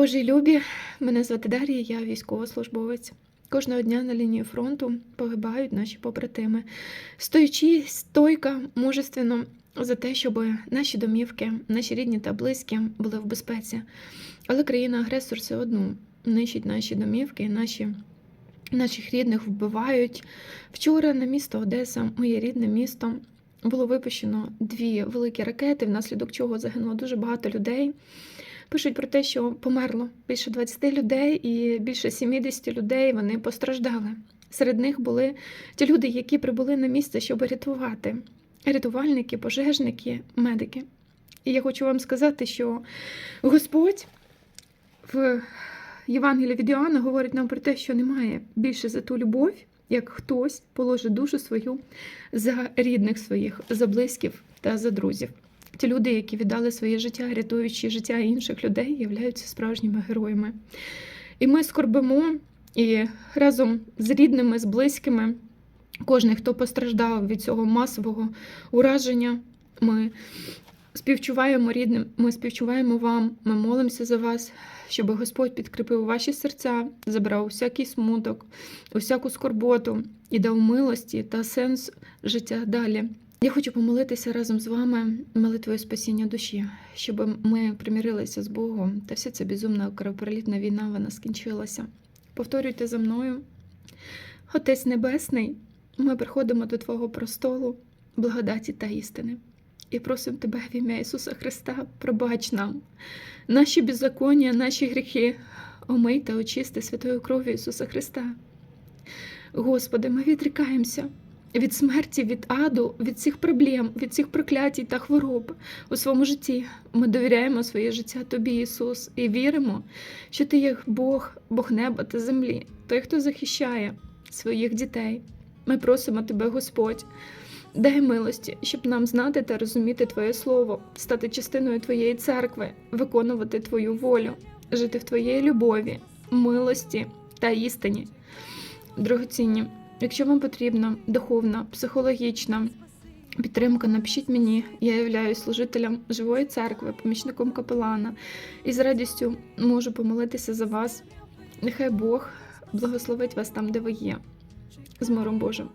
Божі любі, мене звати Дар'я, я військовослужбовець. Кожного дня на лінії фронту погибають наші побратими, стоячи стойко, мужественно за те, щоб наші домівки, наші рідні та близькі були в безпеці. Але країна-агресор все одно нищить наші домівки, наші, наших рідних вбивають. Вчора на місто Одеса, моє рідне місто, було випущено дві великі ракети, внаслідок чого загинуло дуже багато людей. Пишуть про те, що померло більше 20 людей і більше 70 людей вони постраждали. Серед них були ті люди, які прибули на місце, щоб рятувати. Рятувальники, пожежники, медики. І я хочу вам сказати, що Господь в Євангелії від Іоанна говорить нам про те, що немає більше за ту любов, як хтось положить душу свою за рідних своїх, за близьких та за друзів. Ті люди, які віддали своє життя, рятуючи життя інших людей, являються справжніми героями. І ми скорбимо і разом з рідними, з близькими, кожен, хто постраждав від цього масового ураження, ми співчуваємо рідним, ми співчуваємо вам, ми молимося за вас, щоб Господь підкріпив ваші серця, забрав усякий смуток, усяку скорботу і дав милості та сенс життя далі. Я хочу помолитися разом з вами молитвою спасіння душі, щоб ми примирилися з Богом, та вся ця безумна кровопролітна війна вона скінчилася. Повторюйте за мною, Отець Небесний, ми приходимо до Твого простолу, благодаті та істини. І просимо Тебе в ім'я Ісуса Христа, пробач нам, наші беззаконня, наші гріхи, омий та очисти святою кров'ю Ісуса Христа. Господи, ми відрікаємося від смерті, від аду, від цих проблем, від цих проклятій та хвороб у своєму житті. Ми довіряємо своє життя Тобі, Ісус, і віримо, що Ти є Бог, Бог неба та землі, той, хто захищає своїх дітей. Ми просимо Тебе, Господь. Дай милості, щоб нам знати та розуміти Твоє Слово, стати частиною Твоєї церкви, виконувати Твою волю, жити в Твоїй любові, милості та істині. Дорогоцінні, якщо вам потрібна духовна, психологічна підтримка, напишіть мені. Я являюсь служителем живої церкви, помічником капелана і з радістю можу помолитися за вас. Нехай Бог благословить вас там, де ви є. З миром Божим.